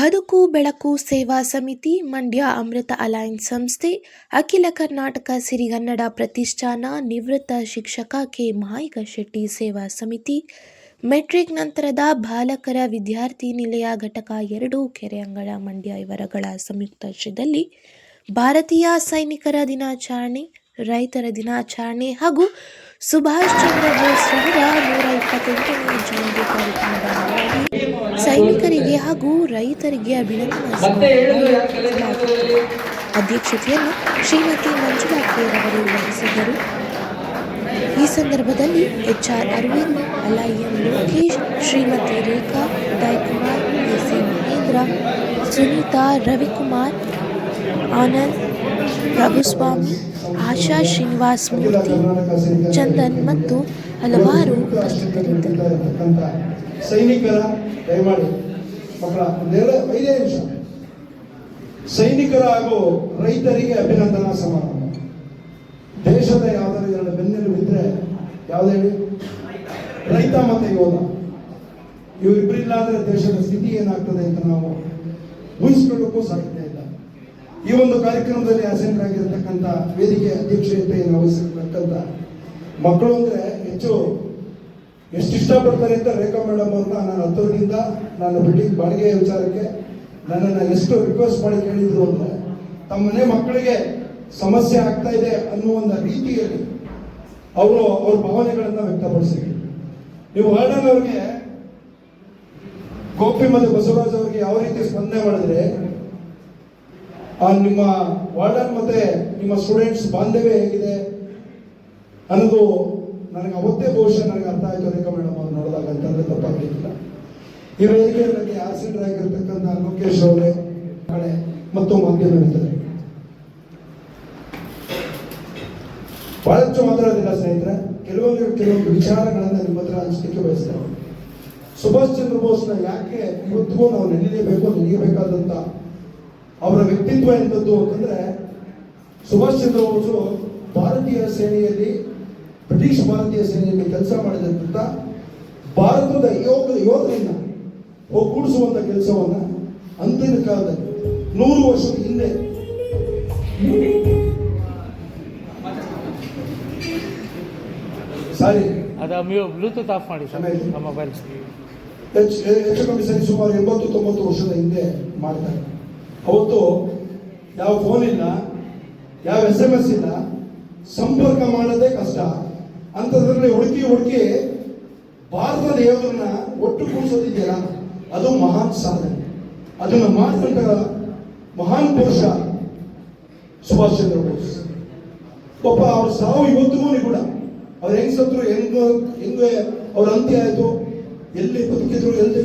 ಬದುಕು ಬೆಳಕು ಸೇವಾ ಸಮಿತಿ, ಮಂಡ್ಯ ಅಮೃತ ಅಲಯನ್ಸ್ ಸಂಸ್ಥೆ, ಅಖಿಲ ಕರ್ನಾಟಕ ಸಿರಿಗನ್ನಡ ಪ್ರತಿಷ್ಠಾನ, ನಿವೃತ್ತ ಶಿಕ್ಷಕ ಕೆ. ಮಾಯಿಕ ಶೆಟ್ಟಿ ಸೇವಾ ಸಮಿತಿ, ಮೆಟ್ರಿಕ್ ನಂತರದ ಬಾಲಕರ ವಿದ್ಯಾರ್ಥಿ ನಿಲಯ ಘಟಕ ಎರಡು ಕೆರೆಯಂಗಳ ಮಂಡ್ಯ ಇವರಗಳ ಸಂಯುಕ್ತಾಶ್ರಯದಲ್ಲಿ ಭಾರತೀಯ ಸೈನಿಕರ ದಿನಾಚರಣೆ ರೈತರ ದಿನಾಚರಣೆ ಹಾಗೂ ಸುಭಾಷ್ ಚಂದ್ರ ಬೋಸ್ ರವರ ನೂರ ಇಪ್ಪತ್ತೆಂಟನೇ ಜಯಂತಿ ಕಾರ್ಯಕ್ರಮದ ಅಂಗವಾಗಿ ಸೈನಿಕರಿಗೆ ಹಾಗೂ ರೈತರಿಗೆ ಅಭಿನಂದನಾ. ಅಧ್ಯಕ್ಷತೆಯನ್ನು ಶ್ರೀಮತಿ ಮಂಜುಳಾ ಕೇರವರು ವಹಿಸಿದ್ದರು ಈ ಸಂದರ್ಭದಲ್ಲಿ ಎಚ್ಆರ್ ಅರವಿಂದ್, ಅಲೈಎಂ ಲೋಕೇಶ್, ಶ್ರೀಮತಿ ರೇಖಾ, ಉದಯಕುಮಾರ್ ಎಸಿ ಮಹೇಂದ್ರ, ಸುನೀತಾ, ರವಿಕುಮಾರ್, ಆನಂದ್ ಪ್ರಭುಸ್ವಾಮಿ ಆಶಾ ಶ್ರೀನಿವಾಸ್ ಮೂರ್ತಿ, ಚಂದನ್ ಮತ್ತು ಹಲವಾರು ಉಪಸ್ಥಿತರಿದ್ದರು. ಸೈನಿಕರ ಐದೇ ಸೈನಿಕರ ಹಾಗೂ ರೈತರಿಗೆ ಅಭಿನಂದನಾ ಸಮಾರಂಭ. ದೇಶದ ಯಾವ್ದಾದ್ರು ಎರಡು ಬೆನ್ನೆಲು ಇದ್ರೆ ಯಾವ್ದು ಹೇಳಿ? ರೈತ ಮತ್ತೆ ಯೋಧ. ಇವರಿಬ್ಬರಿಲ್ಲ ಅಂದ್ರೆ ದೇಶದ ಸ್ಥಿತಿ ಏನಾಗ್ತದೆ ಅಂತ ನಾವು ಊಹಿಸ್ಕೊಳ್ಳೋಕ್ಕೂ ಸಾಧ್ಯ ಇಲ್ಲ ಈ ಒಂದು ಕಾರ್ಯಕ್ರಮದಲ್ಲಿ ಆಸೀನರಾಗಿರ್ತಕ್ಕಂಥ ವೇದಿಕೆ ಅಧ್ಯಕ್ಷತೆಯನ್ನು ವಹಿಸಿರ್ತಕ್ಕಂಥ ಮಕ್ಕಳು ಅಂದ್ರೆ ಹೆಚ್ಚು ಎಷ್ಟು ಇಷ್ಟಪಡ್ತಾರೆ ಅಂತ ರೇಖಾ ಮೇಡಮ್ ಅವ್ರನ್ನ ನಾನು ಹತ್ತಿರದಿಂದ ನಾನು ಬಿಲ್ಡಿಂಗ್ ಬಾಡಿಗೆ ವಿಚಾರಕ್ಕೆ ನನ್ನನ್ನು ಎಷ್ಟು ರಿಕ್ವೆಸ್ಟ್ ಮಾಡಿ ಕೇಳಿದ್ರು ಅಂದ್ರೆ ತಮ್ಮ ಮಕ್ಕಳಿಗೆ ಸಮಸ್ಯೆ ಆಗ್ತಾ ಇದೆ ಅನ್ನೋ ಒಂದು ರೀತಿಯಲ್ಲಿ ಅವರು ಅವ್ರ ಭಾವನೆಗಳನ್ನು ವ್ಯಕ್ತಪಡಿಸಿದ್ರು. ನೀವು ವಾರ್ಡನ್ ಅವ್ರಿಗೆ ಗೋಪಿ ಮತ್ತು ಬಸವರಾಜ್ ಅವ್ರಿಗೆ ಯಾವ ರೀತಿ ಸ್ಪಂದನೆ ಮಾಡಿದ್ರೆ ನಿಮ್ಮ ವಾರ್ಡನ್ ಮತ್ತೆ ನಿಮ್ಮ ಸ್ಟೂಡೆಂಟ್ಸ್ ಬಾಂಧವ್ಯ ಹೇಗಿದೆ ಅನ್ನೋದು ನನಗೆ ಅವತ್ತೇ ಬಹುಶಃ ನನಗೆ ಅರ್ಥ ಆಯ್ತು. ರೇಖಾ ಮೇಡಮ್ ಅವ್ರು ನೋಡಿದಾಗ ಅಂತಂದ್ರೆ ತಪ್ಪಾಗಲಿಕ್ಕಿಲ್ಲ. ಈ ವೇದಿಕೆ ಆಸಿಡರ್ ಆಗಿರ್ತಕ್ಕಂಥ ಲೋಕೇಶ್ ಅವರೇ ಕಡೆ ಮತ್ತು ಮಾಧ್ಯಮ ಮಿತ್ರರೇ ಬಹಳಷ್ಟು ಮಾತಾಡೋದಿಲ್ಲ ಸ್ನೇಹಿತರೆ, ಕೆಲವೊಂದು ಕೆಲವೊಂದು ವಿಚಾರಗಳನ್ನ ನಿಮ್ಮ ಹತ್ರ ಹಂಚಲಿಕ್ಕೆ ಬಯಸ್ತೇವೆ ಸುಭಾಷ್ ಚಂದ್ರ ಬೋಸ್ನ ಯಾಕೆ ಇವತ್ತಿಗೂ ನಾವು ನೆನೆಯಬೇಕು ನೆನೆಯಬೇಕಾದಂತ ಅವರ ವ್ಯಕ್ತಿತ್ವ ಎಂಥದ್ದು ಅಂತಂದ್ರೆ ಸುಭಾಷ್ ಚಂದ್ರ ಬೋಸು ಭಾರತೀಯ ಸೇನೆಯಲ್ಲಿ ಬ್ರಿಟಿಷ್ ಭಾರತೀಯ ಸೇನೆಯಲ್ಲಿ ಕೆಲಸ ಮಾಡಿದಂತ ಭಾರತದ ಯೋಗ ಯೋಧರಿಂದ ಒಗ್ಗೂಡಿಸುವಂತ ಕೆಲಸವನ್ನ ಅಂತಿಮ ಕಾಲದಲ್ಲಿ ನೂರು ವರ್ಷದ ಹಿಂದೆ ಸಾರಿ. ಬ್ಲೂಟೂತ್ ಆಫ್ ಮಾಡಿ ಮೊಬೈಲ್ ಹೆಚ್ಚು ಕಮ್ಮಿ ಸರಿ ಸುಮಾರು ಎಂಬತ್ತು ತೊಂಬತ್ತು ವರ್ಷದ ಹಿಂದೆ ಮಾಡ್ತಾರೆ ಅವತ್ತು ಯಾವ ಫೋನ್ ಇಲ್ಲ, ಯಾವ ಎಸ್ ಎಂ ಎಸ್ ಇಲ್ಲ, ಸಂಪರ್ಕ ಮಾಡೋದೇ ಕಷ್ಟ. ಅಂಥದ್ರಲ್ಲಿ ಹುಡುಕಿ ಹುಡುಕಿ ಭಾರತದ ದೇವರನ್ನ ಒಟ್ಟು ಕೂಡಿಸೋದಿದೆಯಲ್ಲ ಅದು ಮಹಾನ್ ಸಾಧನೆ. ಅದನ್ನು ಮಾಡಿದಂತ ಮಹಾನ್ ಪುರುಷ, ಸುಭಾಷ್ ಚಂದ್ರ ಬೋಸ್. ಪಾಪ ಅವ್ರ ಸಾವು ಇವತ್ತಿಗೂ ಕೂಡ. ಅವ್ರು ಹೆಂಗ್ ಸತ್ರು ಹೆಂಗ, ಹೆಂಗೆ ಅವ್ರ ಅಂತ್ಯ ಆಯ್ತು. ಎಲ್ಲಿ ಬದುಕಿದ್ರು, ಎಲ್ಲಿ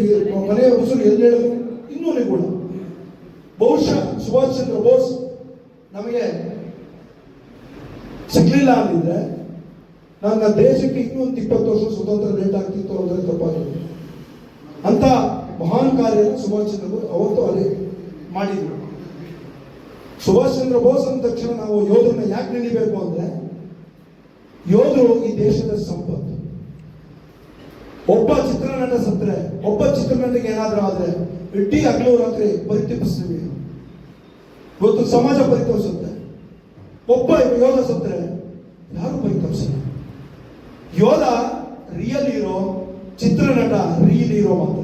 ಮನೆಯ ಹೆಸರು ಎಲ್ಲಿ ಹೇಳಿದ್ರು? ಬಹುಶಃ ಸುಭಾಷ್ ಚಂದ್ರ ಬೋಸ್ ನಮಗೆ ಸಿಗ್ಲಿಲ್ಲ ಅಂದಿದ್ರೆ, ನನ್ನ ದೇಶಕ್ಕೆ ಒಂದು ಇಪ್ಪತ್ತು ವರ್ಷ ಸ್ವತಂತ್ರ ಲೇಟ್ ಆಗ್ತಿತ್ತು ಅಂದ್ರೆ ತಪ್ಪಾಗ ಅಂತ ಮಹಾನ್ ಕಾರ್ಯ ಸುಭಾಷ್ ಚಂದ್ರ ಬೋಸ್ ಅವತ್ತು ಅಲ್ಲಿ ಮಾಡಿದ್ರು. ಸುಭಾಷ್ ಚಂದ್ರ ಬೋಸ್ ಅಂದ ತಕ್ಷಣ ನಾವು ಯೋಧರನ್ನ ಯಾಕೆ ನೆನಿಬೇಕು ಅಂದ್ರೆ, ಯೋಧರು ಈ ದೇಶದ ಸಂಪತ್ತು. ಒಬ್ಬ ಚಿತ್ರನಟ ಸತ್ರೆ, ಒಬ್ಬ ಚಿತ್ರನಟಿಗೆ ಏನಾದರೂ ಆದರೆ ಇಡೀ ಹಗಲು ರಾತ್ರಿ ಪರಿತಪಿಸ್ತೀವಿ. ಇವತ್ತು ಸಮಾಜ ಪರಿತಪಿಸುತ್ತೆ ಒಬ್ಬ ಯೋಧ ಸತ್ರೆ ಯಾರು ಪರಿತಪಿಸಲ್ಲ ಯೋಧ ರಿಯಲ್ ಹೀರೋ ಚಿತ್ರನಟ ರಿಯಲ್ ಹೀರೋ ಮಾತ್ರ.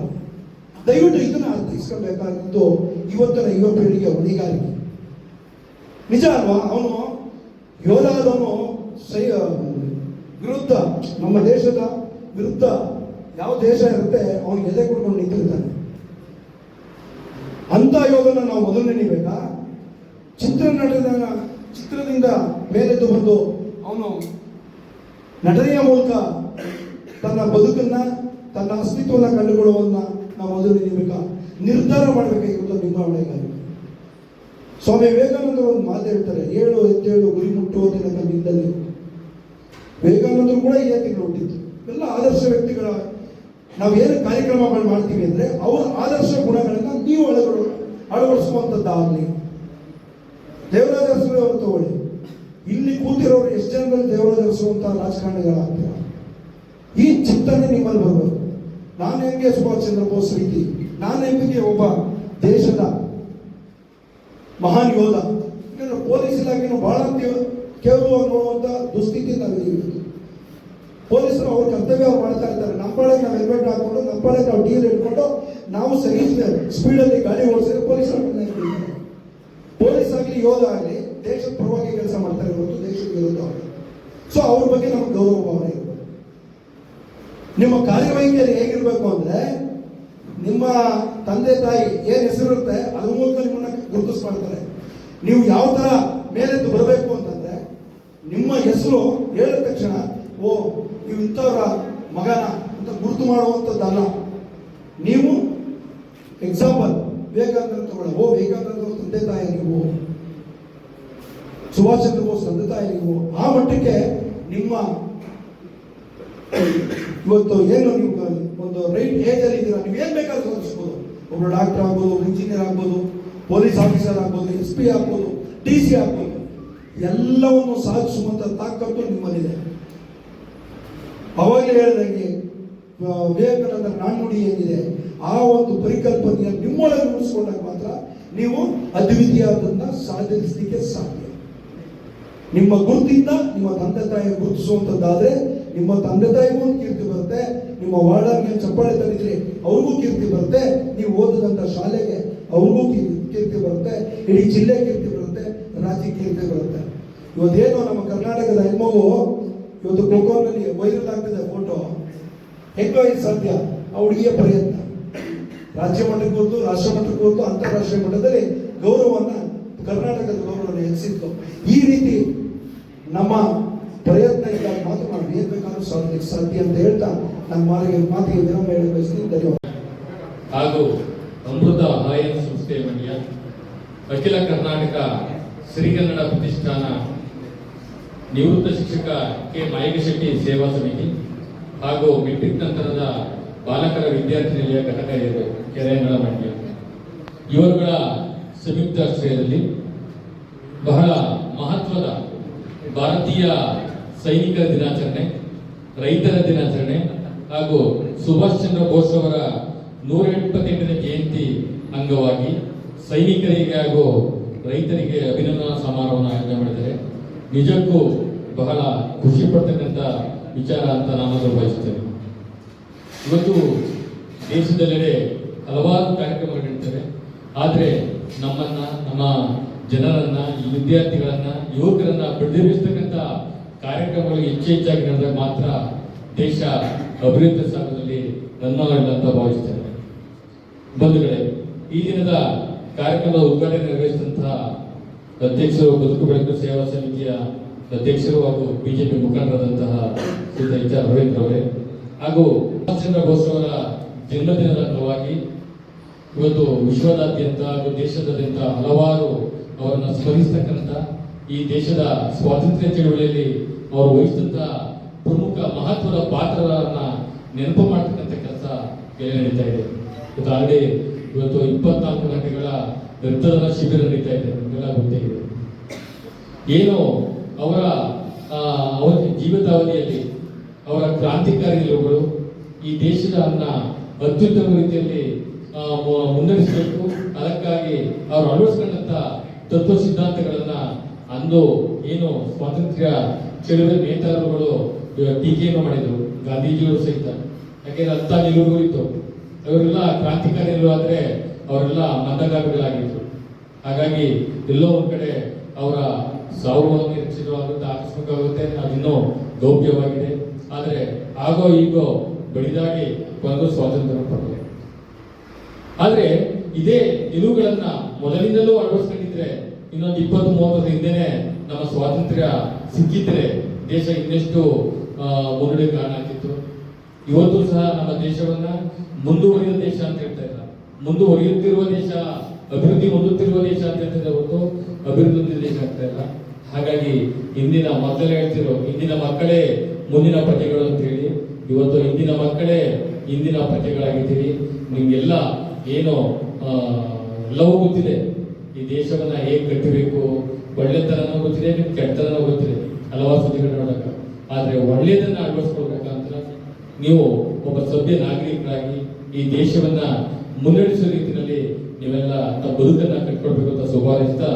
ದಯವಿಟ್ಟು ಇದನ್ನ ಅರ್ಥೈಸ್ಕೊಳ್ಬೇಕಾಗಿದ್ದು ಇವತ್ತಿನ ಯುವ ಪೀಳಿಗೆ ಹೊಣೆಗಾರಿಕೆ. ನಿಜ ಅಲ್ವಾ? ಅವನು ಯೋಧ ಆದವನು ಸೈ ವಿರುದ್ಧ, ನಮ್ಮ ದೇಶದ ವಿರುದ್ಧ ಯಾವ ದೇಶ ಇರುತ್ತೆ ಅವನಿಗೆ ಎದೆ ಕೊಡ್ಕೊಂಡು ನಿಂತಿರ್ತಾನೆ. ಅಂತ ಯೋಗನ ನಾವು ಮೊದಲು ನೆನೀಬೇಕಾ ಚಿತ್ರ ನಟನ ಚಿತ್ರದಿಂದ ಮೇಲೆದ್ದು ಬಂದು ಅವನು ನಟನೆಯ ಮೂಲಕ ತನ್ನ ಬದುಕನ್ನ, ತನ್ನ ಅಸ್ತಿತ್ವನ ಕಂಡುಕೊಳ್ಳುವನ್ನ ನಾವು ಮೊದಲು ನೆನಿಬೇಕಾ ನಿರ್ಧಾರ ಮಾಡಬೇಕಾಗಿರೋದು ನಿಮ್ಮ ಹೊಣೆಗಾರಿಕೆ ಸ್ವಾಮಿ ವಿವೇಕಾನಂದರು ಒಂದು ಮಾತು ಹೇಳ್ತಾರೆ, ಏಳು ಎತ್ತೇಳು ಗುರಿ ಮುಟ್ಟುವ ದಿನ ನಿಂದಲ್ಲಿ ವಿವೇಕಾನಂದರು ಕೂಡ ಇದೇ ತಿಂಗಳು ಹುಟ್ಟಿದ್ದು ಎಲ್ಲ ಆದರ್ಶ ವ್ಯಕ್ತಿಗಳ ನಾವು ಏನು ಕಾರ್ಯಕ್ರಮಗಳು ಮಾಡ್ತೀವಿ ಅಂದ್ರೆ ಅವರ ಆದರ್ಶ ಗುಣಗಳನ್ನು ನೀವು ಅಳಗಳು ಅಳವಡಿಸುವಂಥದ್ದಾಗಲಿ ದೇವರಾಜ ಅವರು ತಗೊಳ್ಳಿ. ಇಲ್ಲಿ ಕೂತಿರೋರು ಎಷ್ಟು ಜನಗಳು ದೇವರಾಜ ಅರಸುವಂತ ರಾಜಕಾರಣಿಗಳಾಗ್ತೀರ? ಈ ಚಿಂತನೆ ನಿಮ್ಮಲ್ಲಿ ಬರಬೇಕು. ನಾನು ಹೆಂಗೆ ಸುಭಾಷ್ ಚಂದ್ರ ಬೋಸ್ ರೀತಿ? ನಾನು ಹೆಂಗೆ ಒಬ್ಬ ದೇಶದ ಮಹಾನ್ ಯೋಧ? ಪೊಲೀಸ್ ಇಲಾಖೆಯನ್ನು ಬಹಳ ಕೇಳುವ ನೋಡುವಂಥ ದುಸ್ಥಿತಿ ನಾವಿದ್ದೀವಿ. ಪೊಲೀಸರು ಅವ್ರ ಕರ್ತವ್ಯ ಮಾಡ್ತಾ ಇರ್ತಾರೆ. ನಮ್ಮ ನಾವು ಹೆಲ್ಮೆಟ್ ಹಾಕೊಂಡು, ನಮ್ಮ ನಾವು ಡೀಲ್ ಇಟ್ಕೊಂಡು ನಾವು ಸರಿ ಸ್ಪೀಡಲ್ಲಿ ಗಾಡಿ ಓಡಿಸಿದ್ರೆ ಪೊಲೀಸರು ಪೊಲೀಸ್ ಆಗಲಿ, ಯೋಧ ಆಗಲಿ, ದೇಶದ ಪರವಾಗಿ ಕೆಲಸ ಮಾಡ್ತಾರೆ ಹೊರತು ದೇಶದ ವಿರುದ್ಧ ಸೊ ಅವ್ರ ಬಗ್ಗೆ ನಮ್ಗೆ ಗೌರವ ಭಾವನೆ ನಿಮ್ಮ ಕಾರ್ಯವೈಖರಿ ಹೇಗಿರ್ಬೇಕು ಅಂದ್ರೆ, ನಿಮ್ಮ ತಂದೆ, ತಾಯಿ ಏನ್ ಹೆಸರಿರುತ್ತೆ ಅದ್ರ ಮೂಲಕ ನಿಮ್ಮನ್ನ ಗುರುತಿಸ್ ಮಾಡ್ತಾರೆ ನೀವು ಯಾವ ತರ ಮೇಲೆದ್ದು ಬರಬೇಕು ಅಂತಂದ್ರೆ, ನಿಮ್ಮ ಹೆಸರು ಹೇಳಿದ ತಕ್ಷಣ, ಓ ನೀವು ಇಂಥವ್ರ ಮಗನ ಅಂತ ಗುರುತು ಮಾಡುವಂಥದ್ದಲ್ಲ. ನೀವು ಎಕ್ಸಾಂಪಲ್ ವಿವೇಕಾನಂದ ತಗೊಳ್ಳ ಓ ವಿವೇಕಾನಂದ ತಂದೆ ತಾಯಿ ನೀವು ಸುಭಾಷ್ ಚಂದ್ರ ಬೋಸ್ ತಂದೆ ತಾಯಿ ನೀವು ಆ ಮಟ್ಟಕ್ಕೆ ನಿಮ್ಮ ಇವತ್ತು ಏನು ನೀವು ಒಂದು ರೈಟ್ ಏಜ್ ಅಲ್ಲಿ ಇದ್ದೀರಾ, ನೀವು ಏನ್ ಬೇಕಾದ್ರೂ ಸಾಧಿಸ್ಬೋದು ಒಬ್ಬರು ಡಾಕ್ಟರ್ ಆಗ್ಬೋದು ಇಂಜಿನಿಯರ್ ಆಗ್ಬೋದು ಪೊಲೀಸ್ ಆಫೀಸರ್ ಆಗ್ಬೋದು ಎಸ್ ಪಿ ಆಗ್ಬೋದು ಡಿ ಸಿ ಆಗ್ಬೋದು, ಎಲ್ಲವನ್ನು ಸಾಧಿಸುವಂತ ತಾಕತ್ತು ನಿಮ್ಮಲ್ಲಿದೆ. ಅವಾಗಲೇ ಹೇಳಿದಂಗೆ ವಿವೇಕಾನಂದ ನಾಣ್ಣುಡಿ ಏನಿದೆ, ಆ ಒಂದು ಪರಿಕಲ್ಪನೆಯ ನಿಮ್ಮೊಳಗೆ ರೂಪಿಸಿಕೊಂಡಾಗ ಮಾತ್ರ ನೀವು ಅದ್ವಿತೀಯದನ್ನ ಸಾಧಿಸಲಿಕ್ಕೆ ಸಾಧ್ಯ. ನಿಮ್ಮ ಗುರುತಿಂದ ನಿಮ್ಮ ತಂದೆ ತಾಯಿ ಗುರುತಿಸುವಂತದ್ದಾದ್ರೆ ನಿಮ್ಮ ತಂದೆ ತಾಯಿಗೂ ಒಂದು ಕೀರ್ತಿ ಬರುತ್ತೆ, ನಿಮ್ಮ ವಾರ್ಡರ್ಗೆ ಚಪ್ಪಾಳೆ ತಂದಿದ್ರೆ ಅವ್ರಿಗೂ ಕೀರ್ತಿ ಬರುತ್ತೆ, ನೀವು ಓದಿದಂತ ಶಾಲೆಗೆ ಅವ್ರಿಗೂ ಕೀರ್ತಿ ಬರುತ್ತೆ, ಇಡೀ ಜಿಲ್ಲೆ ಕೀರ್ತಿ ಬರುತ್ತೆ ರಾಜ್ಯ ಕೀರ್ತಿ ಬರುತ್ತೆ. ಇವತ್ತೇನು ನಮ್ಮ ಕರ್ನಾಟಕದ ಹೆಣ್ಮಗು ಇವತ್ತು ಖೋಖೋನಲ್ಲಿ ವೈರಲ್ ಆಗ್ತಿದೆ ಫೋಟೋ ಹೆಂಗೋ ಇದು ಸಾಧ್ಯ ಆ ಹುಡುಗಿಯ ಪ್ರಯತ್ನ. ರಾಜ್ಯ ಮಟ್ಟಕ್ಕೆ ಹೋದ್ದು, ರಾಷ್ಟ್ರ ಮಟ್ಟಕ್ಕೆ ಹೋದ್ದು, ಅಂತಾರಾಷ್ಟ್ರೀಯ ಮಟ್ಟದಲ್ಲಿ ಗೌರವವನ್ನು ಕರ್ನಾಟಕದ ಗೌರವವನ್ನು ಹೆಚ್ಚಿತ್ತು ಈ ರೀತಿ ನಮ್ಮ ಪ್ರಯತ್ನ ಇದ್ದಾಗ ಮಾತು ನಾವು ಏನ್ ಸಾಧ್ಯ ಸಾಧ್ಯ ಅಂತ ಹೇಳ್ತಾ ನನ್ನ ಮಾತಿಗೆ ಮಾತಿಗೆ ವಿರಾಮ ಹೇಳಿ ಬಯಸ್ತೀನಿ ಧನ್ಯವಾದ. ಹಾಗೂ ಅಮೃತ ಆಯನ್ ಸಂಸ್ಥೆ ಮಂಡ್ಯ, ಅಖಿಲ ಕರ್ನಾಟಕ ಸಿರಿಗನ್ನಡ ಪ್ರತಿಷ್ಠಾನ ನಿವೃತ್ತ ಶಿಕ್ಷಕ ಕೆ. ಮಾಯಗಶೆಟ್ಟಿ ಸೇವಾ ಸಮಿತಿ ಹಾಗೂ ಮೆಟ್ರಿಕ್ ನಂತರದ ಬಾಲಕರ ವಿದ್ಯಾರ್ಥಿ ನಿಲಯ ಘಟಕ ಇದೆ ಕೆರೆಯಂಗಳ ಮಂಡ್ಯ. ಇವರುಗಳ ಸಂಯುಕ್ತಾಶ್ರಯದಲ್ಲಿ ಬಹಳ ಮಹತ್ವದ ಭಾರತೀಯ ಸೈನಿಕರ ದಿನಾಚರಣೆ, ರೈತರ ದಿನಾಚರಣೆ ಹಾಗೂ ಸುಭಾಷ್ ಚಂದ್ರ ಬೋಸ್ ಅವರ ನೂರ ಎಪ್ಪತ್ತೆಂಟನೇ ಜಯಂತಿ ಅಂಗವಾಗಿ ಸೈನಿಕರಿಗೆ ಹಾಗೂ ರೈತರಿಗೆ ಅಭಿನಂದನಾ ಸಮಾರಂಭವನ್ನು ಆಯೋಜನೆ ಮಾಡಿದ್ದಾರೆ. ನಿಜಕ್ಕೂ ಬಹಳ ಖುಷಿ ಪಡ್ತಕ್ಕಂಥ ವಿಚಾರ ಅಂತ ನಾನು ಬಯಸುತ್ತೇನೆ. ಇವತ್ತು ದೇಶದೆಲ್ಲೆಡೆ ಹಲವಾರು ಕಾರ್ಯಕ್ರಮಗಳು ನಡೀತವೆ. ಆದರೆ ನಮ್ಮನ್ನ, ನಮ್ಮ ಜನರನ್ನ, ಈ ವಿದ್ಯಾರ್ಥಿಗಳನ್ನ, ಯುವಕರನ್ನ ಪ್ರತಿಭಿಸ್ತಕ್ಕಂಥ ಕಾರ್ಯಕ್ರಮಗಳು ಹೆಚ್ಚು ಹೆಚ್ಚಾಗಿ ನಡೆದಾಗ ಮಾತ್ರ ದೇಶ ಅಭಿವೃದ್ಧಿ ಸಾಗದಲ್ಲಿ ನನ್ನ ಅಂತ ಭಾವಿಸ್ತೇನೆ. ಬಂಧುಗಳೇ, ಈ ದಿನದ ಕಾರ್ಯಕ್ರಮದ ಉದ್ಘಾಟನೆ ನೆರವೇರಿಸಿದಂತಹ ಅಧ್ಯಕ್ಷರು ಬದುಕು ಬೆಳಕು ಸೇವಾ ಸಮಿತಿಯ ಅಧ್ಯಕ್ಷರು ಹಾಗೂ ಬಿಜೆಪಿ ಮುಖಂಡರಾದಂತಹ ಶ್ರೀಯುತ ಎಚ್ ಆರ್ ರವೀಂದ್ರ ಅವರೇ, ಹಾಗೂ ಚಂದ್ರ ಬೋಸ್ ಅವರ ಜನ್ಮದಿನದ ಅಂಗವಾಗಿ ಇವತ್ತು ವಿಶ್ವದಾದ್ಯಂತ ಹಾಗೂ ದೇಶದಾದ್ಯಂತ ಹಲವಾರು ಅವರನ್ನು ಸ್ಮರಿಸ್ತಕ್ಕಂಥ ಈ ದೇಶದ ಸ್ವಾತಂತ್ರ್ಯ ಚಳವಳಿಯಲ್ಲಿ ಅವರು ವಹಿಸಿದಂತಹ ಪ್ರಮುಖ ಮಹತ್ವದ ಪಾತ್ರರನ್ನ ನೆನಪು ಮಾಡ್ತಕ್ಕಂಥ ಕೆಲಸ ಇಲ್ಲಿ ನಡೀತಾ ಇದೆ. ಇವತ್ತು ಇವತ್ತು ಇಪ್ಪತ್ನಾಲ್ಕು ಗಂಟೆಗಳ ರಕ್ತದಾನ ಶಿಬಿರ ನಡೀತಾ ಇದೆ. ಗೊತ್ತೇ ಇದೆ. ಏನು ಅವರ ಅವಧಿ ಜೀವಿತಾವಧಿಯಲ್ಲಿ, ಅವರ ಕ್ರಾಂತಿಕಾರಿ ನಿಲುವುಗಳು ಈ ದೇಶದ ಅನ್ನ ಅತ್ಯುತ್ತಮ ರೀತಿಯಲ್ಲಿ ಮುನ್ನಡೆಸಬೇಕು. ಅದಕ್ಕಾಗಿ ಅವರು ಅಳವಡಿಸಿಕೊಂಡಂತ ತತ್ವ ಸಿದ್ಧಾಂತಗಳನ್ನ ಅಂದು ಏನು ಸ್ವಾತಂತ್ರ್ಯ ಚಳುವಳಿ ನೇತಾರರುಗಳು ಟೀಕೆಯನ್ನು ಮಾಡಿದರು, ಗಾಂಧೀಜಿಯವರು ಸಹಿತ. ಯಾಕೆಂದ್ರೆ ಅಂತ ನಿಲುವು ಇತ್ತು. ಅವರೆಲ್ಲ ಕ್ರಾಂತಿಕಾರಿ ನಿಲುವು ಆದ್ರೆ ಅವರೆಲ್ಲ ಮಂದಗಾಮಿಗಳಾಗಿದ್ರು. ಹಾಗಾಗಿ ಎಲ್ಲೋ ಒಂದು ಕಡೆ ಅವರ ಸಾವು ನಿರೀಕ್ಷಿತವಾಗುತ್ತೆ ಆಕಸ್ಮಿಕವಾಗುತ್ತೆ ಅದಿನ್ನೂ ಗೌಪ್ಯವಾಗಿದೆ. ಆದರೆ ಆಗೋ ಈಗೋ ಬೆಳೆದಾಗಿ ಒಂದು ಸ್ವಾತಂತ್ರ್ಯ ಪಡೆದಿದೆ ಆದ್ರೆ ಇದೇ ನಿಲುವುಗಳನ್ನ ಮೊದಲಿಂದಲೂ ಅಳವಡಿಸ್ಕೊಂಡಿದ್ರೆ ಇನ್ನೊಂದು ಇಪ್ಪತ್ತು ಮೂವತ್ತರ ಹಿಂದೆನೆ ನಮ್ಮ ಸ್ವಾತಂತ್ರ್ಯ ಸಿಕ್ಕಿದ್ರೆ ದೇಶ ಇನ್ನೆಷ್ಟು ಮುನ್ನಡೆ ಕಾರಣ ಆಗ್ತಿತ್ತು. ಇವತ್ತು ಸಹ ನಮ್ಮ ದೇಶವನ್ನ ಮುಂದುವರಿದ ದೇಶ ಅಂತ ಹೇಳ್ತಾ ಇಲ್ಲ. ಮುಂದುವರಿಯುತ್ತಿರುವ ದೇಶ, ಅಭಿವೃದ್ಧಿ ಹೊಂದುತ್ತಿರುವ ದೇಶ ಅಂತ ಹೇಳ್ತಿದೆ ಹೊರತು ಅಭಿವೃದ್ಧಿ ದೇಶ ಆಗ್ತಾ ಇಲ್ಲ. ಹಾಗಾಗಿ ಇಂದಿನ ಮಕ್ಕಳೇ ಹೇಳ್ತಿರೋ, ಇಂದಿನ ಮಕ್ಕಳೇ ಮುಂದಿನ ಪ್ರಜೆಗಳು ಅಂತ ಹೇಳಿ ಇವತ್ತು ಇಂದಿನ ಮಕ್ಕಳೇ ಇಂದಿನ ಪ್ರಜೆಗಳಾಗಿದ್ದೀರಿ. ನಿಮ್ಗೆಲ್ಲ ಏನೋ ಎಲ್ಲವೂ ಗೊತ್ತಿದೆ. ಈ ದೇಶವನ್ನ ಹೇಗೆ ಕಟ್ಟಬೇಕು, ಒಳ್ಳೆತನನೂ ಗೊತ್ತಿದೆ ನಿಮ್ಗೆ ಕೆಟ್ಟತನ ಗೊತ್ತಿದೆ, ಹಲವಾರು ಸುದ್ದಿಗಳು ನೋಡೋಕೆ. ಆದರೆ ಒಳ್ಳೆಯದನ್ನ ಅಳವಡಿಸ್ಕೊಳ್ಬೇಕಂತ ನೀವು ಒಬ್ಬ ಸಭ್ಯ ನಾಗರಿಕರಾಗಿ ಈ ದೇಶವನ್ನ ಮುನ್ನಡೆಸುವ ರೀತಿಯಲ್ಲಿ ನೀವೆಲ್ಲ ಬದುಕನ್ನ ಕಟ್ಕೊಳ್ಬೇಕು ಅಂತ ಶುಭಾರೈಸ್ತಾ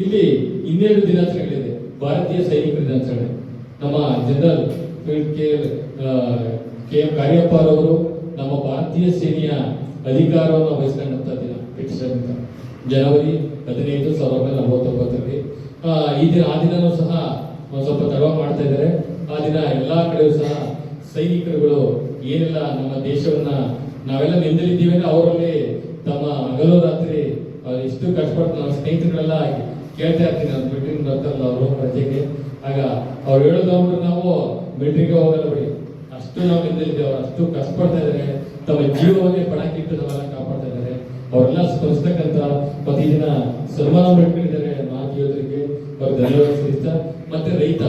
ಇಲ್ಲಿ ಇನ್ನೆರಡು ದಿನಾಚರಣೆಗಳಿದೆ. ಭಾರತೀಯ ಸೈನಿಕ ದಿನಾಚರಣೆ. ನಮ್ಮ general K K M Cariappa ಅವರು ನಮ್ಮ ಭಾರತೀಯ ಸೇನೆಯ ಅಧಿಕಾರವನ್ನು ವಹಿಸಿಕೊಂಡಂತ ದಿನ ಜನವರಿ ಹದಿನೈದು ಸಾವಿರದ ಒಂಬೈನೂರ ನಲವತ್ತೊಂಬತ್ತರಲ್ಲಿ ಈ ದಿನ, ಆ ದಿನನೂ ಸಹ ಒಂದು ಸ್ವಲ್ಪ ತಡವ ಮಾಡ್ತಾ ಇದ್ದಾರೆ. ಆ ದಿನ ಎಲ್ಲಾ ಕಡೆಯೂ ಸಹ ಸೈನಿಕರುಗಳು ಏನೆಲ್ಲ ನಮ್ಮ ದೇಶವನ್ನ ನಾವೆಲ್ಲ ನಿಂದಲಿದ್ದೀವಿ ಅಂದ್ರೆ ಅವರಲ್ಲಿ ತಮ್ಮ ಹಗಲು ರಾತ್ರಿ ಎಷ್ಟು ಕಷ್ಟಪಟ್ಟು ನಮ್ಮ ಸ್ನೇಹಿತರುಗಳೆಲ್ಲ ಕೇಳ್ತಾ ಇರ್ತೀನಿ ನಾನು ಮೀಟಿಂಗ್ ಬರ್ತಾರಲ್ಲ ಅವರು ರಜೆಗೆ. ಆಗ ಅವ್ರು ಹೇಳೋದು ನಾವು ಮಿಲಿಟರಿಗೆ ಹೋಗಲ್ಲ ಬಿಡಿ. ಅಷ್ಟು ನಾವು ನಿಂತಿದ್ದೇವೆ, ಅವ್ರು ಅಷ್ಟು ಕಷ್ಟಪಡ್ತಾ ಇದ್ದಾರೆ. ತಮ್ಮ ಜೀವವನ್ನೇ ಪಣಕ್ಕಿಟ್ಟು ನಾವೆಲ್ಲ ಕಾಪಾಡ್ತಾ ಇದ್ದಾರೆ. ಅವರೆಲ್ಲ ಸ್ಮರಿಸ್ತಕ್ಕಂತ ಪ್ರತಿ ದಿನ ಸನ್ಮಾನ ಮಾಡ್ಕೊಂಡಿದ್ದಾರೆ ಮಹಾನ್ ಯೋಧರಿಗೆ, ಅವ್ರಿಗೆ ಧನ್ಯವಾದ ಮತ್ತೆ ರೈತ,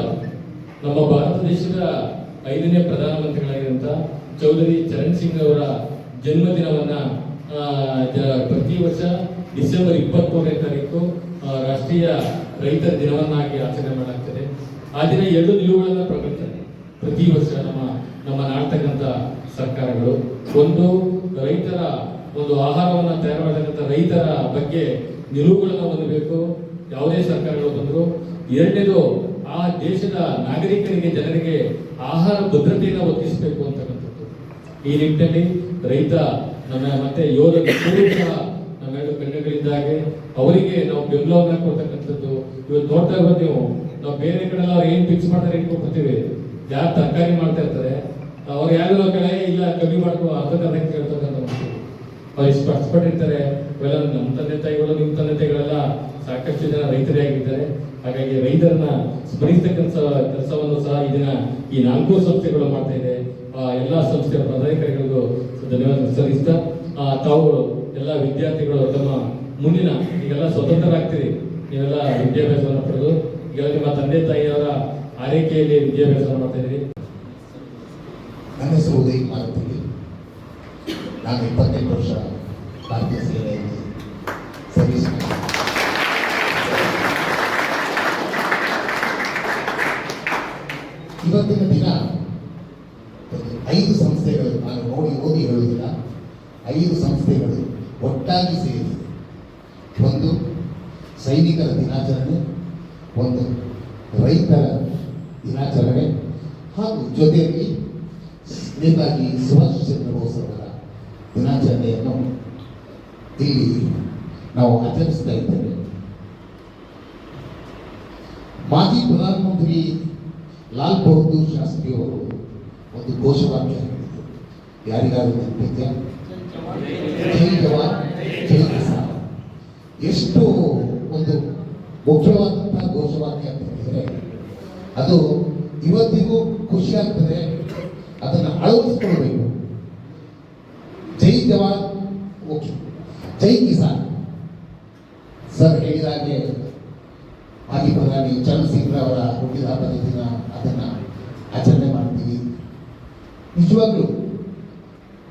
ನಮ್ಮ ಭಾರತ ದೇಶದ ಐದನೇ ಪ್ರಧಾನಮಂತ್ರಿಗಳಾಗಿರುವಂತ ಚೌಧರಿ ಚರಣ್ ಸಿಂಗ್ ಅವರ ಜನ್ಮದಿನವನ್ನ ಪ್ರತಿ ವರ್ಷ ಡಿಸೆಂಬರ್ ಇಪ್ಪತ್ಮೂರನೇ ತಾರೀಕು ರಾಷ್ಟ್ರೀಯ ರೈತ ದಿನವನ್ನಾಗಿ ಆಚರಣೆ ಮಾಡಲಾಗ್ತದೆ. ಆ ದಿನ ಎರಡು ನಿಲುವುಗಳನ್ನ ಪ್ರಕಟಿಸ್ತಾರೆ ಪ್ರತಿ ವರ್ಷ ನಮ್ಮ ನಮ್ಮ ನಾಡ್ತಕ್ಕಂಥ ಸರ್ಕಾರಗಳು ಒಂದು ರೈತರ ಒಂದು ಆಹಾರವನ್ನು ತಯಾರು ಮಾಡತಕ್ಕಂಥ ರೈತರ ಬಗ್ಗೆ ನಿಲುವುಗಳನ್ನು ಹೊಂದಬೇಕು. ಯಾವುದೇ ಸರ್ಕಾರಗಳು ಬಂದರು. ಎರಡನೇದು ಆ ದೇಶದ ನಾಗರಿಕರಿಗೆ, ಜನರಿಗೆ ಆಹಾರ ಭದ್ರತೆಯನ್ನು ಒದಗಿಸಬೇಕು ಅಂತಕ್ಕಂಥದ್ದು. ಈ ನಿಟ್ಟಿನಲ್ಲಿ ರೈತ ನಮ್ಮ ಮತ್ತೆ ಯೋಧ ಕಣ್ಣುಗಳಿದ್ದಾಗೆ ಅವರಿಗೆ ನಾವು ಬೆಂಬಲವನ್ನ ಕೊಡ್ತಕ್ಕಂಥದ್ದು ಇವತ್ತು ನೋಡ್ತಾ ಇರೋದು ನೀವು, ನಾವು ಬೇರೆ ಕಡೆ ಅವ್ರು ಏನ್ ಫಿಕ್ಸ್ ಮಾಡ್ತಾರೆ ಇಟ್ಕೊಡ್ತೀವಿ ಯಾರು ತರಕಾರಿ ಮಾಡ್ತಾ ಇರ್ತಾರೆ, ಅವ್ರು ಯಾರು ಕಡೆ ಇಲ್ಲ, ಕಮ್ಮಿ ಮಾಡ್ಕೊ ಅರ್ಧಕ್ಕೆ ಕೇಳ್ತಕ್ಕಂಥ ಅವ್ರು ಇಷ್ಟು ಕಷ್ಟಪಟ್ಟಿರ್ತಾರೆ. ಇವೆಲ್ಲ ನಮ್ಮ ತಂದೆ ತಾಯಿಗಳು ನಿಮ್ಮ ತಂದೆ ತಾಯಿಗಳೆಲ್ಲ ಸಾಕಷ್ಟು ಜನ ರೈತರೇ ಆಗಿದ್ದಾರೆ. ಹಾಗಾಗಿ ರೈತರನ್ನ ಸ್ಮರಿಸ್ತಕ್ಕಂಥ ಕೆಲಸವನ್ನು ಸಹ ಈ ದಿನ ಈ ನಾಲ್ಕು ಸಂಸ್ಥೆಗಳು ಮಾಡ್ತಾ ಇದೆ. ಆ ಎಲ್ಲಾ ಸಂಸ್ಥೆಯ ಪದಾಧಿಕಾರಿಗಳಿಗೂ ಧನ್ಯವಾದ ಸಲ್ಲಿಸ್ತಾ ತಾವು ಎಲ್ಲ ವಿದ್ಯಾರ್ಥಿಗಳು ತಮ್ಮ ಮುಂದಿನ ಈಗೆಲ್ಲ ಸ್ವತಂತ್ರರಾಗ್ತೀರಿ. ನೀವೆಲ್ಲ ವಿದ್ಯಾಭ್ಯಾಸವನ್ನು ಪಡೆದು ಈಗ ನಿಮ್ಮ ತಂದೆ ತಾಯಿಯವರ ಆರೈಕೆಯಲ್ಲಿ ವಿದ್ಯಾಭ್ಯಾಸ ಮಾಡ್ತಾ ಇದ್ದೀರಿ. ನನ್ನ ಹೆಸರು ಉದಯ್ ಮಾರುತಿ ನಾನು ಇಪ್ಪತ್ತೆಂಟು ವರ್ಷ ಭಾರತೀಯ ಸೇನೆಯಲ್ಲಿ ಸರ್ವಿಸ್. ಇವತ್ತಿನ ದಿನ ಐದು ಸಂಸ್ಥೆಗಳು, ನಾನು ನೋಡಿ, ಓದಿ ಹೇಳುವುದಿಲ್ಲ, ಐದು ಸಂಸ್ಥೆಗಳು ಒಟ್ಟಾಗಿ ಸೇರಿ ಒಂದು ಸೈನಿಕರ ದಿನಾಚರಣೆ, ಒಂದು ರೈತರ ದಿನಾಚರಣೆ, ಹಾಗೂ ಜೊತೆಯಲ್ಲಿ ನೇತಾಜಿ ಸುಭಾಷ್ ಚಂದ್ರ ಬೋಸ್ ಅವರ ದಿನಾಚರಣೆಯನ್ನು ಇಲ್ಲಿ ನಾವು ಆಚರಿಸ್ತಾ ಇದ್ದೇವೆ. ಮಾಜಿ ಪ್ರಧಾನಮಂತ್ರಿ ಲಾಲ್ ಬಹದ್ದೂರ್ ಶಾಸ್ತ್ರಿ ಅವರು ಒಂದು ಘೋಷವಾಕ್ಯ ಹೇಳಿದರು. ಯಾರಿಗಾದ್ರೂ ನೆನಪಿದ್ಯಾ? ಜೈ ಜವಾನ್, ಜೈ ಎಷ್ಟು ಒಂದು ಮುಖ್ಯವಾದಂತಹ ಘೋಷವಾಕ್ಯ ಅಂತ ಹೇಳಿದರೆ, ಅದು ಇವತ್ತಿಗೂ ಖುಷಿ ಆಗ್ತದೆ, ಅದನ್ನು ಅಳವಡಿಸ್ಕೊಳ್ಬೇಕು. ಜೈ ಜವಾನ್ ಜೈ ಕಿಸಾನ್. ಸರ್ ಹೇಳಿದ ಹಾಗೆ, ಮಾಜಿ ಪ್ರಧಾನಿ ಚರಣ್ ಸಿಂಗ್ ಅವರ ಹುಟ್ಟಿದ ಹಬ್ಬದ ದಿನ ಅದನ್ನ ಆಚರಣೆ ಮಾಡ್ತೀವಿ. ನಿಜವಾಗ್ಲೂ,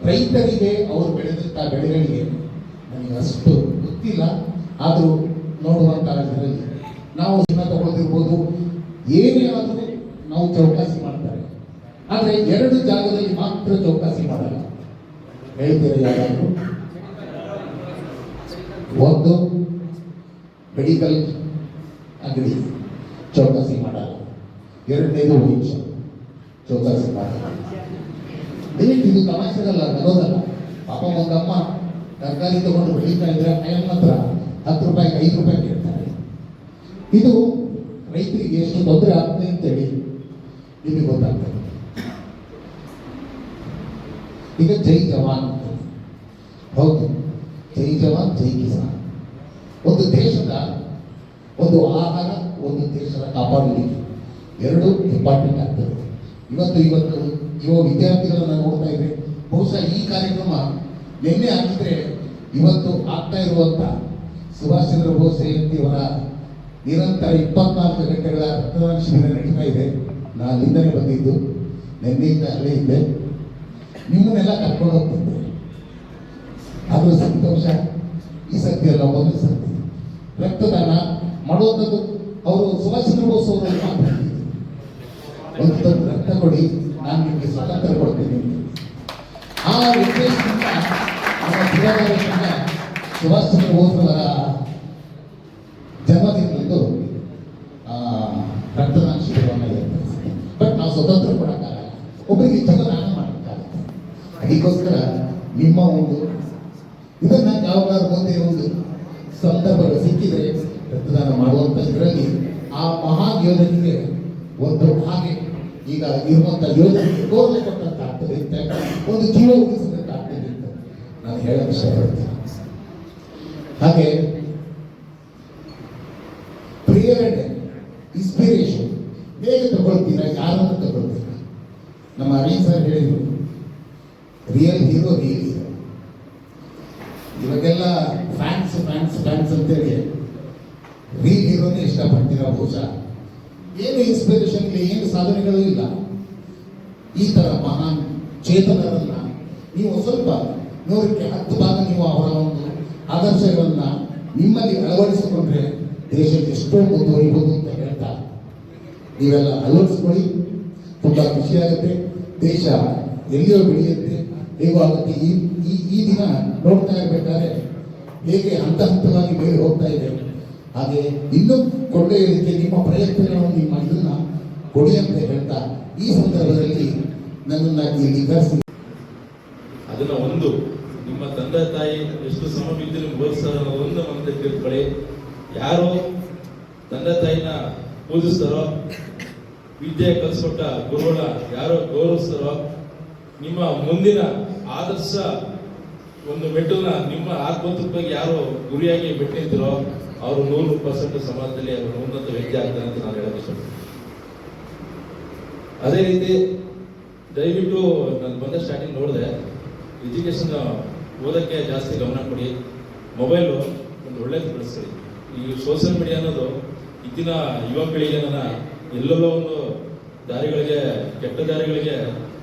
ರೈತರಿಗೆ ಅವರು ಬೆಳೆದಂತ ಬೆಳೆಗಳಿಗೆ ನನಗೆ ಅಷ್ಟು ಗೊತ್ತಿಲ್ಲ. ಆದರೂ ನೋಡುವಂತ ನಾವು ಸುಮ್ಮನೆ ತಗೊಳ್ತಿರ್ಬೋದು. ಏನೇ ಆದರೂ ನಾವು ಚೌಕಾಸಿ ಮಾಡ್ತಾರೆ. ಆದರೆ ಎರಡು ಜಾಗದಲ್ಲಿ ಮಾತ್ರ ಚೌಕಾಸಿ ಮಾಡಲ್ಲ. ಹೇಳ್ತೀರ ಯಾರಾದರೂ? ಒಂದು ಮೆಡಿಕಲ್ ಅಂಗಡಿ ಚೌಕಾಸಿ ಮಾಡಲ್ಲ. ಎರಡನೇದು ವೈನ್ ಚೌಕಾಸಿ ಮಾಡಲ್ಲ. ಇದು ತಮಾಷೆಗಲ್ಲ ನಗೋದಲ್ಲ ಪಾಪ ಒಂದಮ್ಮ ತರಕಾರಿ ತಗೊಂಡು ಬೆಳೀತಾ ಇದ್ರೆ ಅಯ್ಯಮ್ಮ ಹತ್ರ ಹತ್ತು ರೂಪಾಯಿಗೆ ಐದು ರೂಪಾಯಿ ಕೇಳ್ತಾರೆ. ಇದು ರೈತರಿಗೆ ಎಷ್ಟು ತೊಂದರೆ ಆಗ್ತದೆ ಅಂತೇಳಿ ನಿಮಗೆ ಗೊತ್ತಾಗ್ತದೆ. ಈಗ ಜೈ ಜವಾನ್. ಹೌದು, ಜೈ ಜವಾನ್, ಜೈ ಕಿಸಾನ್. ಒಂದು ದೇಶದ, ಒಂದು ಆಹಾರ, ಒಂದು ದೇಶದ ಕಾಪಾಡಲಿಕ್ಕೆ ಎರಡು ಇಂಪಾರ್ಟೆಂಟ್ ಆಗ್ತದೆ. ಇವತ್ತು ಇವತ್ತು ಯುವ ವಿದ್ಯಾರ್ಥಿಗಳನ್ನು ನೋಡ್ತಾ ಇದ್ರೆ ಬಹುಶಃ ಈ ಕಾರ್ಯಕ್ರಮ ನಿನ್ನೆ ಆಗಿದ್ರೆ ಇವತ್ತು ಆಗ್ತಾ ಇರುವಂತ ಸುಭಾಷ್ ಚಂದ್ರ ಬೋಸ್ ಜಯಂತಿಯವರ ನಿರಂತರ ಇಪ್ಪತ್ನಾಲ್ಕು ಗಂಟೆಗಳ ರಕ್ತದಾನ ಶಿಬಿರ ನಡೀತಾ ಇದೆ. ನಾನು ಅಲ್ಲಿಂದಲೇ ಬಂದಿದ್ದು. ನಿನ್ನೆಯಿಂದ ಅಲ್ಲೇ ಇದ್ದೆ. ನಿಮ್ಮನ್ನೆಲ್ಲ ಕರ್ಕೊಂಡು ಹೋಗ್ತಿದ್ದೆ. ಆದರೂ ಸಂತೋಷ. ಈ ಸತ್ಯ ಅಲ್ಲ ಮೊದಲು ಸತ್ಯ ರಕ್ತದಾನ ಮಾಡುವಂಥದ್ದು ಅವರು ಸುಭಾಷ್ ಚಂದ್ರ ಬೋಸ್ ಅವರು. ಒಂದು ರಕ್ತ ಕೊಡಿ, ನಾನು ನಿಮಗೆ ಸ್ವಾತಂತ್ರ್ಯ ಕೊಡ್ತೀನಿ. ಆ ಉದ್ದೇಶದಿಂದ ನಮ್ಮ ದಿನದ ಸುಭಾಷ್ ಚಂದ್ರ ಬೋಸ್ ಅವರ ಜನ್ಮದಿನದಂದು ರಕ್ತದಾನ ಶಿಬಿರವನ್ನು ಬಟ್ ನಾವು ಸ್ವತಂತ್ರ ಕೊಡೋಕ್ಕಾಗಲ್ಲ. ಒಬ್ಬರಿಗೆ ಇಚ್ಛೆಗೆ ದಾನ ಮಾಡೋಕ್ಕಾಗಲ್ಲ ಅದಕ್ಕೋಸ್ಕರ ನಿಮ್ಮ ಒಂದು, ಇದನ್ನ ಯಾವಾಗಾದ್ರೂ ಮುಂದೆ ಒಂದು ಸಂದರ್ಭಗಳು ಸಿಕ್ಕಿದರೆ ರಕ್ತದಾನ ಮಾಡುವಂತ ಇದರಲ್ಲಿ ಆ ಮಹಾನ್ ಯೋಧನಿಗೆ ಒಂದು ಹಾಗೆ ಈಗ ಇರುವಂತ ಯೋಧನಿಗೆ ಗೌರವ ಕೊಟ್ಟಂತ ಆಗ್ತದೆ. ಒಂದು ಜೀವ ಉಳಿಸಿದಂತ ಆಗ್ತದೆ ಅಂತ ನಾನು ಹೇಳೋಕೆ ಇಷ್ಟಪಡ್ತೀನಿ. ಹಾಗೆ ಪ್ರೇರಣೆ ಇನ್ಸ್ಪಿರೇಷನ್ ಹೇಗೆ ತಗೊಳ್ತೀರಾ, ಯಾರನ್ನು ತಗೊಳ್ತೀರಾ? ನಮ್ಮ ಅರವಿಂದ್ ಸರ್ ಹೇಳಿದ್ರು ರಿಯಲ್ ಹೀರೋ ರಿಯಲ್ ಹೀರೋ ಇವಾಗೆಲ್ಲ ಫ್ಯಾನ್ಸ್ ಫ್ಯಾನ್ಸ್ ಫ್ಯಾನ್ಸ್ ಅಂತೇಳಿ ರಿಯಲ್ ಹೀರೋನೇ ಇಷ್ಟಪಡ್ತೀರಾ ಬಹುಶಃ? ಏನು ಇನ್ಸ್ಪಿರೇಷನ್ ಇಲ್ಲ, ಏನು ಸಾಧನೆಗಳು ಇಲ್ಲ. ಈ ಥರ ಮಹಾನ್ ಚೇತನರನ್ನ ನೀವು ಸ್ವಲ್ಪ ನೂರಕ್ಕೆ ಹತ್ತು ಭಾಗ ನೀವು ಅವರ ಒಂದು ಆದರ್ಶಗಳನ್ನ ನಿಮ್ಮಲ್ಲಿ ಅಳವಡಿಸಿಕೊಂಡ್ರೆ ದೇಶ ಎಷ್ಟೋ ಮುಂದುವರಿಬಹುದು ಅಂತ. ಹೇಳ್ತಾ ನೀವೆಲ್ಲ ಅಳವಡಿಸ್ಕೊಳ್ಳಿ. ತುಂಬಾ ಖುಷಿಯಾಗುತ್ತೆ. ದೇಶ ಎಲ್ಲಿಯೋ ಬೆಳೆಯುತ್ತೆ. ಹೇಗೋ ಆಗುತ್ತೆ ಈ ಈ ದಿನ ನೋಡ್ತಾ ಇರ್ಬೇಕಾದ್ರೆ ಹೇಗೆ ಹಂತ ಹಂತವಾಗಿ ಮೇಲೆ ಹೋಗ್ತಾ ಇದೆ. ಹಾಗೆ ಇನ್ನೂ ಕೊಂಡೊಯ್ಯಲಿಕ್ಕೆ ನಿಮ್ಮ ಪ್ರಯತ್ನಗಳನ್ನು ನಿಮ್ಮ ಇದನ್ನ ಕೊಡಿ ಅಂತ ಹೇಳ್ತಾ ಈ ಸಂದರ್ಭದಲ್ಲಿ ನನ್ನನ್ನು ಇಲ್ಲಿ ಕರೆಸಿ ತಂದೆ ತಾಯಿ ಎಷ್ಟು ಶ್ರಮ ಬಿದ್ದರು ಅನ್ನೋದು ಒಂದು ಮನದಲ್ಲಿ ತಿಳ್ಕೊಳ್ಳಿ. ಯಾರು ತಂದೆ ತಾಯಿನ ಪೂಜಿಸ್ತಾರೋ, ವಿದ್ಯೆ ಕಲಿಸ್ಕೊಟ್ಟ ಗುರುಗಳ ಯಾರೋ ಗೌರವಿಸ್ತಾರೋ, ನಿಮ್ಮ ಮುಂದಿನ ಆದರ್ಶ ಒಂದು ಮೆಟ್ಟಲ್ನ ನಿಮ್ಮ ಆತ್ಮತತ್ವಕ್ಕೆ ಯಾರು ಗುರಿಯಾಗಿ ಬೆಟ್ಟಿದ್ರೋ ಅವರು ನೂರು ಪರ್ಸೆಂಟ್ ಸಮಾಜದಲ್ಲಿ ಅವರು ಉನ್ನತ ವ್ಯಕ್ತಿ ಆಗ್ತಾರೆ ಅಂತ ನಾನು ಹೇಳಕ್ ಇಷ್ಟಪಡ್ತೀನಿ ಅದೇ ರೀತಿ ದಯವಿಟ್ಟು ನಾನು ಬಂದ ಸ್ಟಾರ್ಟಿಂಗ್ ನೋಡಿದೆ ಎಜುಕೇಶನ್ ಓದಕ್ಕೆ ಜಾಸ್ತಿ ಗಮನ ಕೊಡಿ. ಮೊಬೈಲು ಒಂದು ಒಳ್ಳೇದು ಬಳಸ್ತೀವಿ ಈ ಸೋಷಿಯಲ್ ಮೀಡಿಯಾ ಅನ್ನೋದು ಇತ್ತಿನ ಯುವ ಪೀಳಿಗೆನ ಎಲ್ಲೆಲ್ಲೋ ಒಂದು ದಾರಿಗಳಿಗೆ, ಕೆಟ್ಟ ದಾರಿಗಳಿಗೆ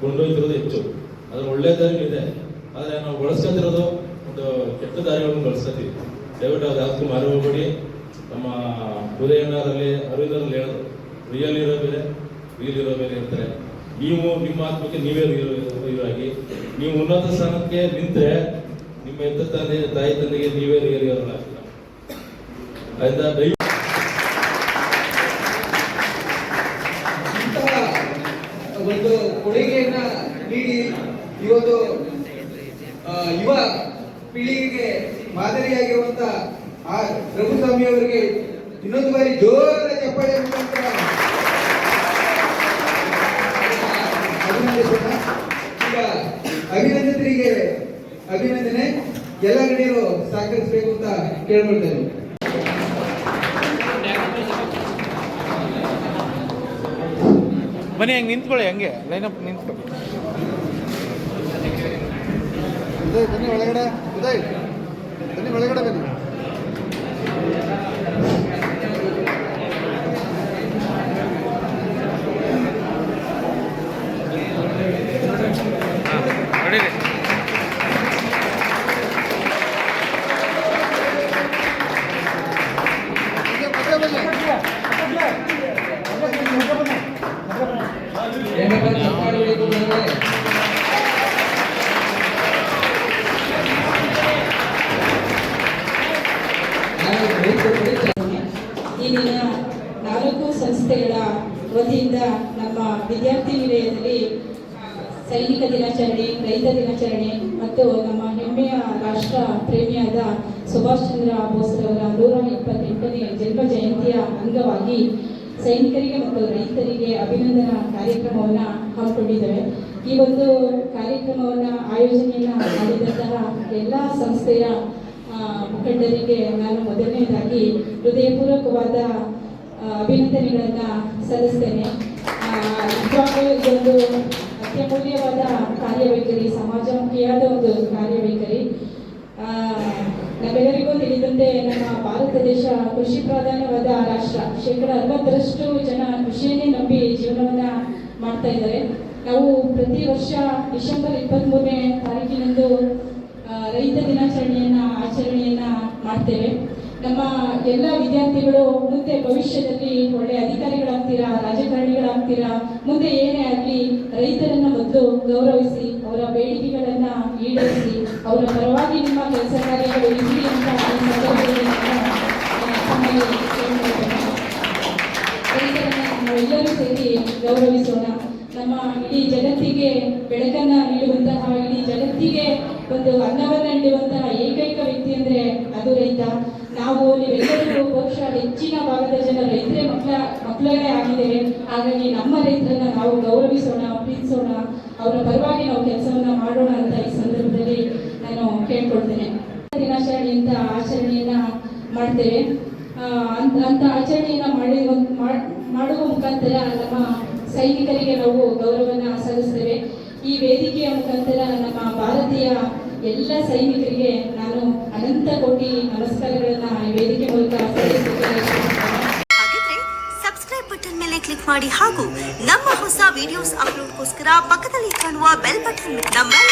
ಕೊಂಡೊಯ್ತಿರೋದು ಹೆಚ್ಚು. ಅದ್ರ ಒಳ್ಳೆ ದಾರಿಗಳಿದೆ. ಆದರೆ ನಾವು ಬಳಸ್ಕೊತಿರೋದು ಒಂದು ಕೆಟ್ಟ ದಾರಿಗಳನ್ನು ಬಳಸ್ತೀವಿ ದಯವಿಟ್ಟು ಅದು ಯಾವತ್ತೂ ಮಾರಿ ಹೋಗ್ಬೇಡಿ. ನಮ್ಮ ಹೃದಯನಲ್ಲಿ ಅರವಿಂದರಲ್ಲಿ ಹೇಳೋದು ರಿಯಲ್ ಇರೋ ಬೇರೆ ರಿಯಲ್ ಇರೋ ಬೇರೆ ಇರ್ತಾರೆ. ನೀವು ನಿಮ್ಮ ಆತ್ಮಕ್ಕೆ ನೀವೇ ಇರೋ ಆಗಿ, ನೀವು ಉನ್ನತ ಸ್ಥಾನಕ್ಕೆ ನಿಂತ್ರೆ ನಿಮ್ಮ ಎತ್ತ ತಂದೆ ತಾಯಿ ತಂದೆಗೆ ನೀವೇ ಇರೋಲ್ಲ ಆಯ್ತಾ? ಒಂದು ಕೊಡುಗೆಯನ್ನ ನೀಡಿ. ಇವತ್ತು ಯುವ ಪೀಳಿಗೆಗೆ ಮಾದರಿಯಾಗಿರುವಂತ ಆ ರಘುಸ್ವಾಮಿ ಅವರಿಗೆ ಇನ್ನೊಂದು ಬಾರಿ ಜೋರಾದ ಚಪ್ಪಾಳೆ ಅಭಿನಂದಿಸೋಣ. ಈಗ ಅಭಿನಂದಿತರಿಗೆ ಅಭಿನಂದನೆ. ಎಲ್ಲ ಗಣ್ಯರು ಸಹಕರಿಸಬೇಕು ಅಂತ ಕೇಳ್ಕೊಳ್ತೇನೆ ಬನ್ನಿ ಹಂಗೆ ನಿಂತ್ಕೊಳ್ಳಿ ಹಂಗೆ. ಲೈನಪ್ ನಿಂತ್ಕೊಳ್ಳಿ ಉದಯ್ ಬನ್ನಿ ಒಳಗಡೆ. ಉದಯ್ ಬನ್ನಿ ಒಳಗಡೆ ಬನ್ನಿ. ಇಪ್ಪತ್ತೆಂಟನೇ ಜನ್ಮ ಜಯಂತಿಯ ಅಂಗವಾಗಿ ಸೈನಿಕರಿಗೆ ಮತ್ತು ರೈತರಿಗೆ ಅಭಿನಂದನಾ ಕಾರ್ಯಕ್ರಮವನ್ನು ಹಮ್ಮಿಕೊಂಡಿದ್ದೇವೆ. ಈ ಒಂದು ಕಾರ್ಯಕ್ರಮವನ್ನು ಆಯೋಜನೆಯನ್ನು ಮಾಡಿದಂತಹ ಎಲ್ಲ ಸಂಸ್ಥೆಯ ಮುಖಂಡರಿಗೆ ನಾನು ಮೊದಲನೇದಾಗಿ ಹೃದಯಪೂರ್ವಕವಾದ ಅಭಿನಂದನೆಗಳನ್ನು ಸಲ್ಲಿಸ್ತೇನೆ. ನಿಜವಾಗಲೂ ಇದೊಂದು ಅತ್ಯಮೂಲ್ಯವಾದ ಕಾರ್ಯವೈಖರಿ ಸಮಾಜಮುಖಿಯಾದ ಒಂದು ಕಾರ್ಯವೈಖರಿ ನಮ್ಮೆಲ್ಲರಿಗೂ ತಿಳಿದಂತೆ ನಮ್ಮ ಭಾರತ ದೇಶ ಕೃಷಿ ಪ್ರಧಾನವಾದ ರಾಷ್ಟ್ರ. ಶೇಕಡ ಅರವತ್ತರಷ್ಟು ಜನ ಕೃಷಿಯನ್ನೇ ನಂಬಿ ಜೀವನವನ್ನ ಮಾಡ್ತಾ ಇದ್ದಾರೆ. ನಾವು ಪ್ರತಿ ವರ್ಷ ಡಿಸೆಂಬರ್ ಇಪ್ಪತ್ತ್ಮೂರನೇ ತಾರೀಕಿನಂದು ರೈತ ದಿನಾಚರಣೆಯನ್ನ, ಆಚರಣೆಯನ್ನ ಮಾಡ್ತೇವೆ. ನಮ್ಮ ಎಲ್ಲ ವಿದ್ಯಾರ್ಥಿಗಳು ಮುಂದೆ ಭವಿಷ್ಯದಲ್ಲಿ ಒಳ್ಳೆ ಅಧಿಕಾರಿಗಳಾಗ್ತೀರಾ, ರಾಜಕಾರಣಿಗಳಾಗ್ತೀರಾ, ಮುಂದೆ ಏನೇ ಆಗಲಿ ರೈತರನ್ನ ಮೊದಲು ಗೌರವಿಸಿ, ಅವರ ಬೇಡಿಕೆಗಳನ್ನ ಈಡೇರಿಸಿ ಅವರ ಪರವಾಗಿ ನಿಮ್ಮ ಕೆಲಸ ಕಾರ್ಯಗಳು ಇರಲಿ ಅಂತ ನಾವೆಲ್ಲರೂ ಸೇರಿ ಗೌರವಿಸೋಣ. ನಮ್ಮ ಇಡೀ ಜಗತ್ತಿಗೆ ಬೆಳಕನ್ನು ನೀಡುವಂತಹ, ಇಡೀ ಜಗತ್ತಿಗೆ ಒಂದು ಅನ್ನವನ್ನು ನೀಡುವಂತಹ ಏಕೈಕ ವ್ಯಕ್ತಿ ಅಂದರೆ ಅದು ರೈತ. ನಾವು ನೀವೆಲ್ಲರಿಗೂ ಬಹುಶಃ ಹೆಚ್ಚಿನ ಭಾಗದ ಜನ ರೈತರೇ ಮಕ್ಕಳ, ಮಕ್ಕಳೇ ಆಗಿದ್ದೇವೆ. ಹಾಗಾಗಿ ನಮ್ಮ ರೈತರನ್ನ ನಾವು ಗೌರವಿಸೋಣ, ಪ್ರೀತಿಸೋಣ. ಅವರ ಪರವಾಗಿ ನಾವು ಕೆಲಸವನ್ನ ಮಾಡೋಣ ಅಂತ ಈ ಸಂದರ್ಭದಲ್ಲಿ ನಾನು ಕೇಳ್ಕೊಳ್ತೇನೆ. ದಿನಾಚರಣೆಯಿಂದ ಆಚರಣೆಯನ್ನ ಮಾಡ್ತೇವೆ. ಅಂತ ಅಂತ ಆಚರಣೆಯನ್ನ ಮಾಡಿ ಮಾಡ್- ಮಾಡುವ ಮುಖಾಂತರ ನಮ್ಮ ಸೈನಿಕರಿಗೆ ನಾವು ಗೌರವನ ಸಲ್ಲಿಸ್ತೇವೆ. ಈ ವೇದಿಕೆಯ ಮುಖಾಂತರ ನಮ್ಮ ಭಾರತೀಯ ಎಲ್ಲ ಸೈನಿಕರಿಗೆ ನಾನು ಅನಂತ ಕೋಟಿ ನಮಸ್ಕಾರಗಳನ್ನ ಈ ವೇದಿಕೆ ಮೂಲಕ ಸಬ್ಸ್ಕ್ರೈಬ್ ಬಟನ್ ಮೇಲೆ ಕ್ಲಿಕ್ ಮಾಡಿ ಹಾಗೂ ನಮ್ಮ ಹೊಸ ವಿಡಿಯೋಸ್ ಅಪ್ಲೋಡ್ಗೋಸ್ಕರ ಪಕ್ಕದಲ್ಲಿ ಕಾಣುವ ಬೆಲ್ ಬಟನ್ ನಮ್ಮೆಲ್ಲ